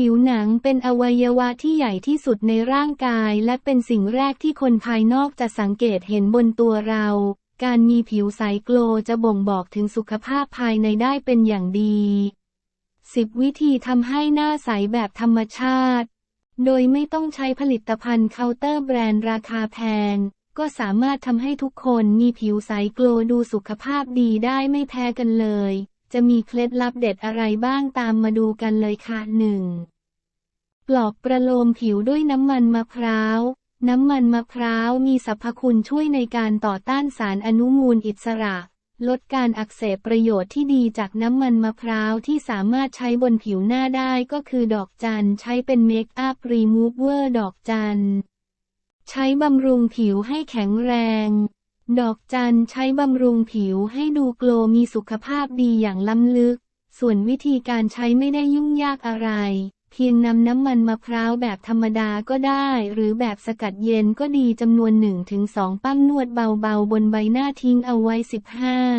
ผิวหนังเป็นอวัยวะที่ใหญ่ที่สุดในร่างกาย และเป็นสิ่งแรกที่คนภายนอกจะสังเกตเห็นบนตัวเรา การมีผิวใสโกลจะบ่งบอกถึงสุขภาพภายในได้เป็นอย่างดี 10 วิธีทำให้หน้าใสแบบธรรมชาติ โดยไม่ต้องใช้ผลิตภัณฑ์เคาน์เตอร์แบรนด์ราคาแพง ก็สามารถทำให้ทุกคนมีผิวใสโกลดูสุขภาพดีได้ไม่แพ้กันเลย จะมีเคล็ดลับเด็ดอะไรบ้างตามมาดูกันเลยค่ะหนึ่งปลอกประโลมผิวด้วยน้ำมันมะพร้าว น้ำมันมะพร้าวมีสรรพคุณช่วยในการต่อต้านสารอนุมูลอิสระ ลดการอักเสบประโยชน์ที่ดีจากน้ำมันมะพร้าวที่สามารถใช้บนผิวหน้าได้ก็คือดอกจันใช้เป็นเมคอัพรีมูฟเวอร์ดอกจันใช้บำรุงผิวให้แข็งแรง ดอกจันใช้บำรุงผิวให้ดูโกลมีสุขภาพดีอย่างล้ำลึก ส่วนวิธีการใช้ไม่ได้ยุ่งยากอะไร เพียงนำน้ำมันมะพร้าวแบบธรรมดาก็ได้ หรือแบบสกัดเย็นก็ดีจำนวน 1-2 ปั้มนวดเบาๆ บนใบหน้าทิ้งเอาไว้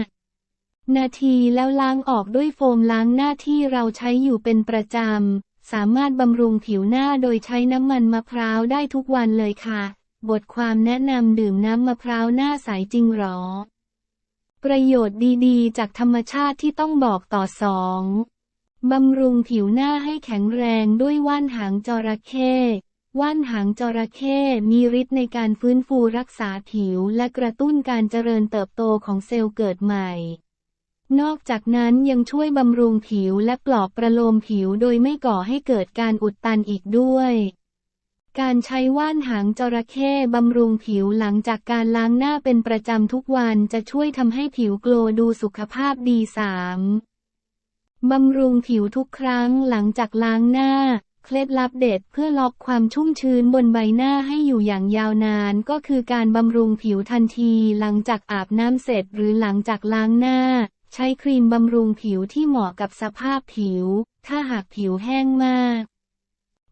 15 นาทีแล้วล้างออกด้วยโฟมล้างหน้าที่เราใช้อยู่เป็นประจำ สามารถบำรุงผิวหน้าโดยใช้น้ำมันมะพร้าวได้ทุกวันเลยค่ะ บทความแนะนำดื่มน้ำมะพร้าวหน้าใสจริงหรอ ประโยชน์ดีๆ จากธรรมชาติที่ต้องบอกต่อสองบำรุงผิวหน้าให้แข็งแรงด้วยว่านหางจระเข้ว่านหางจระเข้มีฤทธิ์ในการฟื้นฟูรักษาผิวและกระตุ้นการเจริญเติบโตของเซลล์เกิดใหม่ นอกจากนั้นยังช่วยบำรุงผิวและปลอบประโลมผิวโดยไม่ก่อให้เกิดการอุดตันอีกด้วย การใช้ว่านหางจระเข้บำรุงผิวหลังจากการล้างหน้าเป็นประจำทุกวันจะช่วยทำให้ผิวโกลว์ดูสุขภาพดีสามบำรุงผิวทุกครั้งหลังจากล้างหน้า เคล็ดลับเด็ดเพื่อล็อกความชุ่มชื้นบนใบหน้าให้อยู่อย่างยาวนาน ก็คือการบำรุงผิวทันทีหลังจากอาบน้ำเสร็จหรือหลังจากล้างหน้า ใช้ครีมบำรุงผิวที่เหมาะกับสภาพผิว ถ้าหากผิวแห้งมาก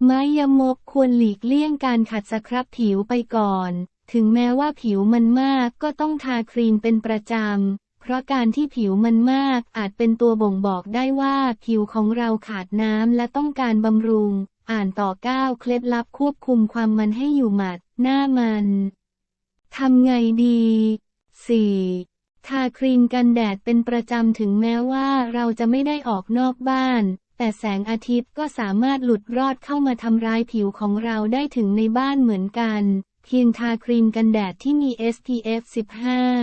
ไม้ยมกควรหลีกเลี่ยงการขัดสครับผิวไปก่อน ถึงแม้ว่าผิวมันมากก็ต้องทาครีมเป็นประจำ เพราะการที่ผิวมันมากอาจเป็นตัวบ่งบอกได้ว่าผิวของเราขาดน้ำและต้องการบำรุง อ่านต่อก้าเคล็ดลับควบคุมความมันให้อยู่หมัด หน้ามันทำไงดี 4. ทาครีมกันแดดเป็นประจำถึงแม้ว่าเราจะไม่ได้ออกนอกบ้าน แต่แสงอาทิตย์ก็สามารถหลุดรอดเข้ามาทำร้ายผิวของเราได้ถึงในบ้านเหมือนกัน เพียงทาครีมกันแดดที่มี SPF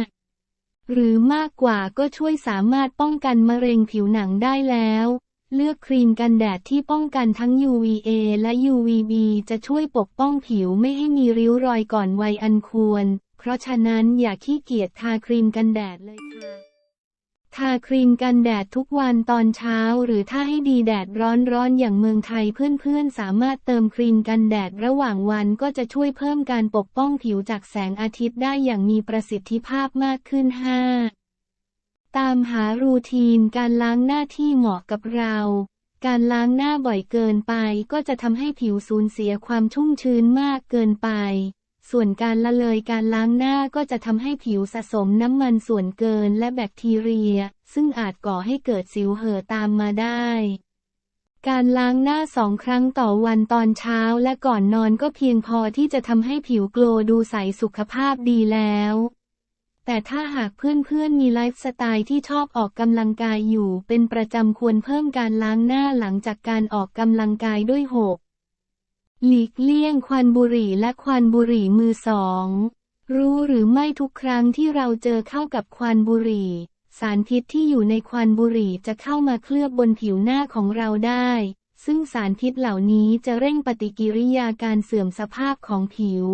15 หรือมากกว่าก็ช่วยสามารถป้องกันมะเร็งผิวหนังได้แล้ว เลือกครีมกันแดดที่ป้องกันทั้ง UVA และ UVB จะช่วยปกป้องผิวไม่ให้มีริ้วรอยก่อนวัยอันควร เพราะฉะนั้นอย่าขี้เกียจทาครีมกันแดดเลยค่ะ ทาครีมกันแดดทุกวันตอนเช้า หรือถ้าให้ดีแดดร้อนๆอย่างเมืองไทยเพื่อนๆ สามารถเติมครีมกันแดดระหว่างวันก็จะช่วยเพิ่มการปกป้องผิวจากแสงอาทิตย์ได้อย่างมีประสิทธิภาพมากขึ้น 5. ตามหารูทีนการล้างหน้าที่เหมาะกับเรา การล้างหน้าบ่อยเกินไปก็จะทำให้ผิวสูญเสียความชุ่มชื้นมากเกินไป ส่วนการละเลยการล้างหน้าก็จะทำให้ผิวสะสมน้ำมันส่วนเกินและแบคทีเรีย ซึ่งอาจก่อให้เกิดสิวเห่อตามมาได้ การล้างหน้าสองครั้งต่อวันตอนเช้าและก่อนนอนก็เพียงพอที่จะทำให้ผิวโกลว์ดูใสสุขภาพดีแล้ว แต่ถ้าหากเพื่อนๆมีไลฟ์สไตล์ที่ชอบออกกำลังกายอยู่ เป็นประจำควรเพิ่มการล้างหน้าหลังจากการออกกำลังกายด้วยหก หลีกเลี่ยงควันบุหรี่และควันบุหรี่มือสอง รู้หรือไม่ทุกครั้งที่เราเจอเข้ากับควันบุหรี่ สารพิษที่อยู่ในควันบุหรี่จะเข้ามาเคลือบบนผิวหน้าของเราได้ ซึ่งสารพิษเหล่านี้จะเร่งปฏิกิริยาการเสื่อมสภาพของผิว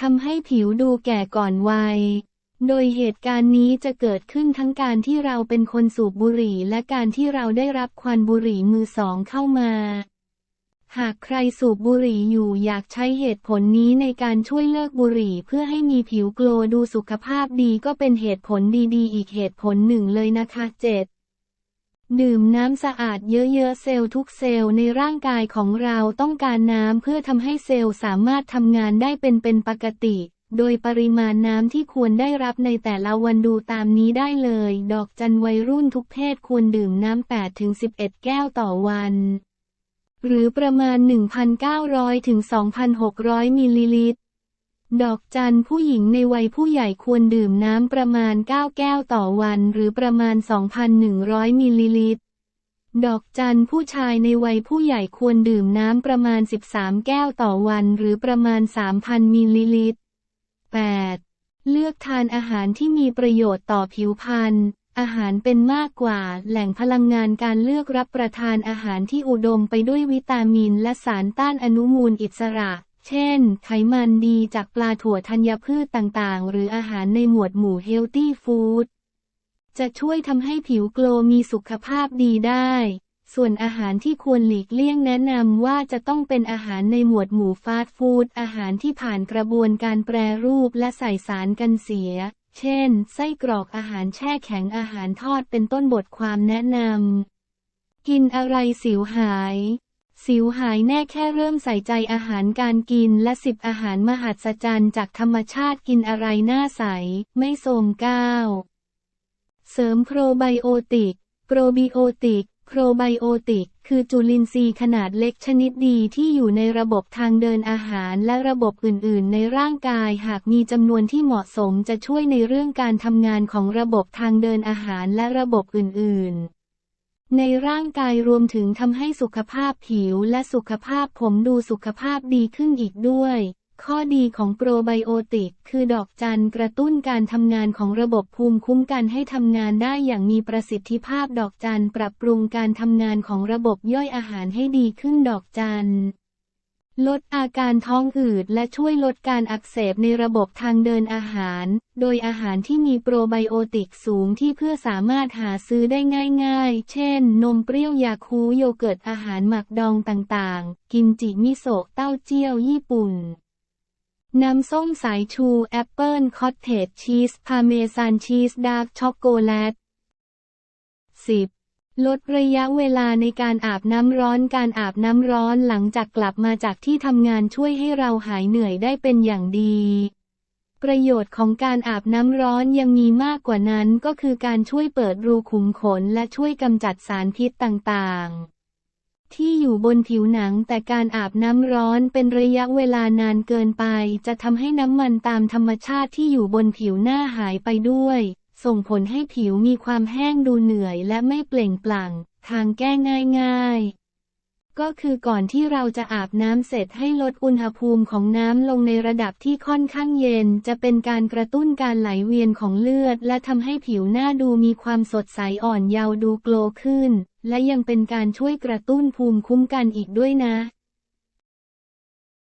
ทำให้ผิวดูแก่ก่อนวัย โดยเหตุการณ์นี้จะเกิดขึ้นทั้งการที่เราเป็นคนสูบบุหรี่และการที่เราได้รับควันบุหรี่มือสองเข้ามา หากใครสูบบุหรี่อยู่อยากใช้เหตุผลนี้ในการช่วยเลิกบุหรี่เพื่อให้มีผิวโกลดูสุขภาพดีก็เป็นเหตุผลดี ๆ อีกเหตุผลหนึ่งเลยนะคะ 7. ดื่มน้ำสะอาดเยอะๆเซลล์ทุกเซลล์ในร่างกายของเราต้องการน้ำเพื่อทำให้เซลล์สามารถทำงานได้เป็นเป็นปกติ โดยปริมาณน้ำที่ควรได้รับในแต่ละวันดูตามนี้ได้เลย ดอกจันวัยรุ่นทุกเพศควรดื่มน้ำ8-11 แก้วต่อวัน หรือประมาณ 1,900 ถึง 2,600 มิลลิลิตร ดอกจันผู้หญิงในวัยผู้ใหญ่ควรดื่มน้ำประมาณ 9 แก้วต่อวัน หรือประมาณ 2,100 มิลลิลิตร ดอกจันผู้ชายในวัยผู้ใหญ่ควรดื่มน้ำประมาณ 13 แก้วต่อวัน หรือประมาณ 3,000 มิลลิลิตร 8. เลือกทานอาหารที่มีประโยชน์ต่อผิวพรรณ อาหารเป็นมากกว่า แหล่งพลังงานการเลือกรับประทานอาหารที่อุดมไปด้วยวิตามินและสารต้านอนุมูลอิสระ เช่น ไขมันดีจากปลาถั่วธัญพืชต่างๆ หรืออาหารในหมวดหมู่ Healthy Food จะช่วยทำให้ผิวโกลมีสุขภาพดีได้ ส่วนอาหารที่ควรหลีกเลี่ยงแนะนำว่าจะต้องเป็นอาหารในหมวดหมู่ฟาสต์ฟู้ดอาหารที่ผ่านกระบวนการแปรรูปและใส่สารกันเสีย เช่น ไส้กรอกอาหารแช่แข็งอาหารทอดเป็นต้นบทความแนะนำ กินอะไรสิวหาย สิวหายแน่แค่เริ่มใส่ใจอาหารการกินและสิบอาหารมหัศจรรย์จากธรรมชาติกินอะไรหน้าใส ไม่โสมก้าวเสริมโปรไบโอติก โปรบิโอติก โปรไบโอติก คือจุลินทรีย์ขนาดเล็กชนิดดีที่อยู่ในระบบทางเดินอาหารและระบบอื่น ๆ ในร่างกายหากมีจำนวนที่เหมาะสมจะช่วยในเรื่องการทำงานของระบบทางเดินอาหารและระบบอื่น ๆในร่างกายรวมถึงทำให้สุขภาพผิวและสุขภาพผมดูสุขภาพดีขึ้นอีกด้วย ข้อดีของโปรไบโอติก คือดอกจันกระตุ้นการทำงานของระบบภูมิคุ้มกันให้ทำงานได้อย่างมีประสิทธิภาพดอกจันปรับปรุงการทำงานของระบบย่อยอาหารให้ดีขึ้นดอกจันลดอาการท้องอืดและช่วยลดการอักเสบในระบบทางเดินอาหาร โดยอาหารที่มีโปรไบโอติกสูงที่เพื่อสามารถหาซื้อได้ง่ายๆ เช่น นมเปรี้ยวยาคูโยเกิร์ตอาหารหมักดองต่างๆ กิมจิมิโซะเต้าเจี้ยวญี่ปุ่น น้ำส้มสายชู แอปเปิลคอตเทจชีส พาเมซานชีส ดาร์กช็อกโกแลต 10. ลดระยะเวลาในการอาบน้ำร้อนการอาบน้ำร้อนหลังจากกลับมาจากที่ทำงานช่วยให้เราหายเหนื่อยได้เป็นอย่างดี ประโยชน์ของการอาบน้ำร้อนยังมีมากกว่านั้นก็คือการช่วยเปิดรูขุมขนและช่วยกำจัดสารพิษต่างๆ ที่อยู่บนผิวหนังแต่การอาบน้ำร้อนเป็นระยะเวลานานเกินไป จะทำให้น้ำมันตามธรรมชาติที่อยู่บนผิวหน้าหายไปด้วย ส่งผลให้ผิวมีความแห้งดูเหนื่อยและไม่เปล่งปลั่ง ทางแก้ง่ายๆก็คือก่อนที่เราจะอาบน้ำเสร็จให้ลดอุณหภูมิของน้ำลงในระดับที่ค่อนข้างเย็น จะเป็นการกระตุ้นการไหลเวียนของเลือด และทำให้ผิวหน้าดูมีความสดใสอ่อนเยาว์ดูโกลขึ้น และยังเป็นการช่วยกระตุ้นภูมิคุ้มกันอีกด้วยนะ